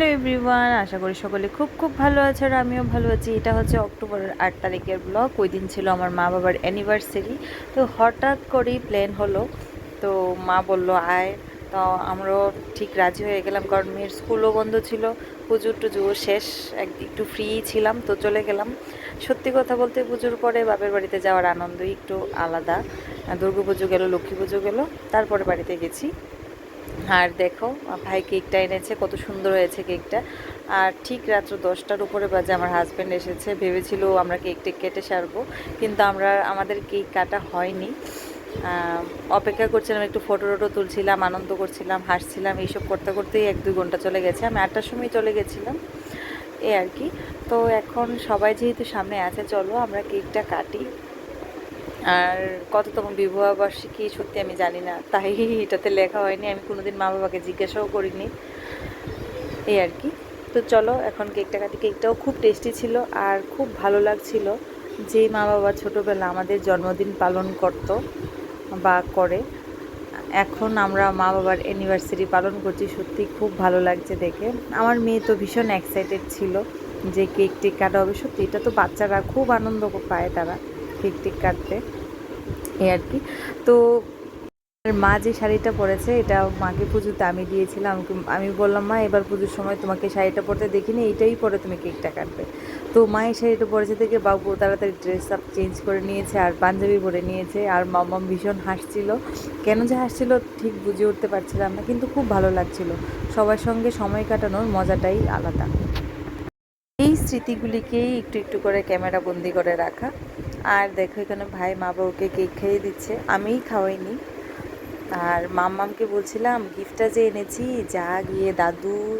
Hello everyone, আশা করি সকলে খুব খুব ভালো আছে আর আমিও ভালো আছি। এটা হচ্ছে অক্টোবরের আট তারিখের ব্লগ ওই দিন ছিল আমার মা বাবার অ্যানিভার্সারি তো হঠাৎ করেই প্ল্যান হলো। তো মা বলল, আয়। তো আমরাও ঠিক রাজি হয়ে গেলাম কারণ মেয়ের স্কুলও বন্ধ ছিল। পুজো টুজো শেষ। এক একটু ফ্রি ছিলাম, তো চলে গেলাম। সত্যি কথা বলতে পুজোর পরে বাপের বাড়িতে যাওয়ার আনন্দই একটু আলাদা। দুর্গা পুজো গেল, লক্ষ্মী পুজো গেলো, তারপরে বাড়িতে গেছি। আর দেখো, ভাই কেকটা এনেছে, কত সুন্দর হয়েছে কেকটা। আর ঠিক রাত্র দশটার উপরে বাজে আমার হাজব্যান্ড এসেছে, ভেবেছিল আমরা কেক টেক কেটে সারবো, কিন্তু আমরা, আমাদের কেক কাটা হয়নি। অপেক্ষা করছিলাম, একটু ফটো টটো তুলছিলাম, আনন্দ করছিলাম, হাসছিলাম, এইসব করতে করতেই এক দুই ঘণ্টা চলে গেছে। আমি আটটার সময় চলে গেছিলাম এই আর কি। তো এখন সবাই যেহেতু সামনে আছে, চলো আমরা কেকটা কাটি। আর কততম বিবাহবার্ষিকী সত্যি আমি জানি না। তাই এটাতে লেখা হয়নি, আমি কোনোদিন মা বাবাকে জিজ্ঞাসাও করিনি। এই আর কি। তো চলো, এখন কেকটা কাটি। কেকটাও খুব টেস্টি ছিল আর খুব ভালো লাগছিল যে মা বাবা ছোটোবেলা আমাদের জন্মদিন পালন করত বা করে। এখন আমরা মা বাবার অ্যানিভার্সারি পালন করছি, সত্যি খুব ভালো লাগছে দেখে। আমার মেয়ে তো ভীষণ এক্সাইটেড ছিল যে কেক টেক কাটা হবে। সত্যি এটা তো বাচ্চারা খুব আনন্দ পায় তারা। কেক টেক কাটতে। এই আর কি। তো মা যে শাড়িটা পরেছে, এটা মাকে পুজোতে আমি দিয়েছিলাম। আমি বললাম, মা, এবার পুজোর সময় তোমাকে শাড়িটা পরতে দেখিনি, এইটাই পরে তুমি কেকটা কাটবে। তো মা এই শাড়িটা পরেছে দেখে বাবু তাড়াতাড়ি ড্রেস আপ চেঞ্জ করে নিয়েছে আর পাঞ্জাবি পরে নিয়েছে আর মাম্মাম ভীষণ হাসছিল। কেন যে হাসছিল ঠিক বুঝে উঠতে পারছিলাম না, কিন্তু খুব ভালো লাগছিল। সবার সঙ্গে সময় কাটানোর মজাটাই আলাদা। এই স্মৃতিগুলিকেই একটু একটু করে ক্যামেরা বন্দি করে রাখা। আর দেখো এখানে ভাই মা বাবুকে কেক খাইয়ে দিচ্ছে। আমিই খাওয়াইনি। আর মাম্মামকে বলছিলাম, গিফটটা যে এনেছি, যা গিয়ে দাদু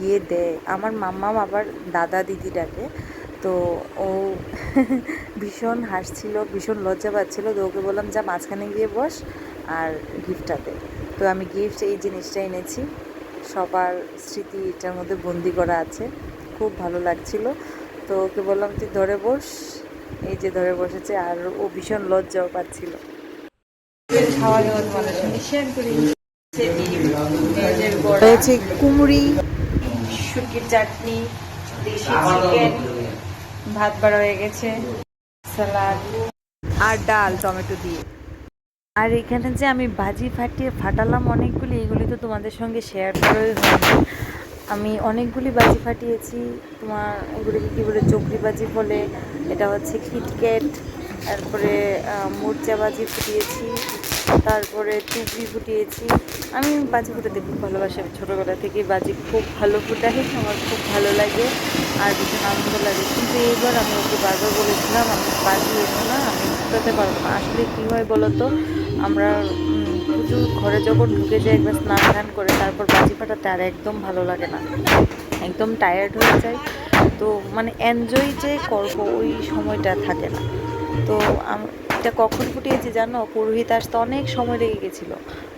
গিয়ে দেয়। আমার মাম্মাম আবার দাদা দিদি ডাকে তো ও ভীষণ হাসছিল, ভীষণ লজ্জা পাচ্ছিল। তো ওকে বললাম, যা মাঝখানে গিয়ে বস আর গিফটটা দে। তো আমি গিফট এই জিনিসটা এনেছি। সবার স্মৃতি এটার মধ্যে বন্দি করা আছে। খুব ভালো লাগছিল। তো ওকে বললাম, তুই ধরে বস এই যে ধরে বসেছে আর ও ভীষণ লজ্জাও পাচ্ছিল। রয়েছে কুমড়ি, শুটকির চাটনি, দেশি চিকেন ভাত বাড়া হয়ে গেছে আর ডাল, টমেটো দিয়ে। আর এখানে যে আমি ভাজি ফাটিয়ে ফাটালাম অনেকগুলি, এগুলি তো তোমাদের সঙ্গে শেয়ার করাই হয়নি। আমি অনেকগুলি বাজি ফাটিয়েছি। তোমার এগুলিকে কী বলে চকরি বাজি বলে, এটা হচ্ছে কিটক্যাট তারপরে মুরচা বাজি ফুটিয়েছি, তারপরে টুকরি ফুটিয়েছি। আমি বাজি ফুটাতে খুব ভালোবাসি। আমি ছোটোবেলা থেকে বাজি খুব ভালো ফুটাই, আমার খুব ভালো লাগে আর ভীষণ আনন্দ লাগে। কিন্তু এইবার আমি ওকে বারবার বলেছিলাম, আমি বাজি এনো না, আমি ফুটাতে পারব না। আসলে কী হয় বলো তো আমরা পুজোর ঘরে যখন ঢুকে যাই একবার স্নান টান করে, তারপর বাজি ফাটাতে আর একদম ভালো লাগে না। একদম টায়ার্ড হয়ে যায় তো মানে এনজয় যে করব ওই সময়টা থাকে না। তো এটা কখন ফুটিয়েছি জানো? পুরোহিত আসতে অনেক সময় লেগে গেছিল।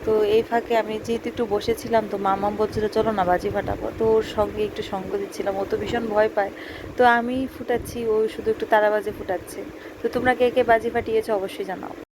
তো এই ফাঁকে আমি যেহেতু একটু বসেছিলাম, তো মামাম বলছিল, চলো না, বাজি ফাটাবো। তো ওর সঙ্গে একটু সঙ্গ দিচ্ছিলাম, ও তো ভীষণ ভয় পায়। তো আমি ফুটাচ্ছি, ও শুধু একটু তারাবাজি ফুটাচ্ছে। তো তোমরা কে কে বাজি ফাটিয়েছো অবশ্যই জানাও।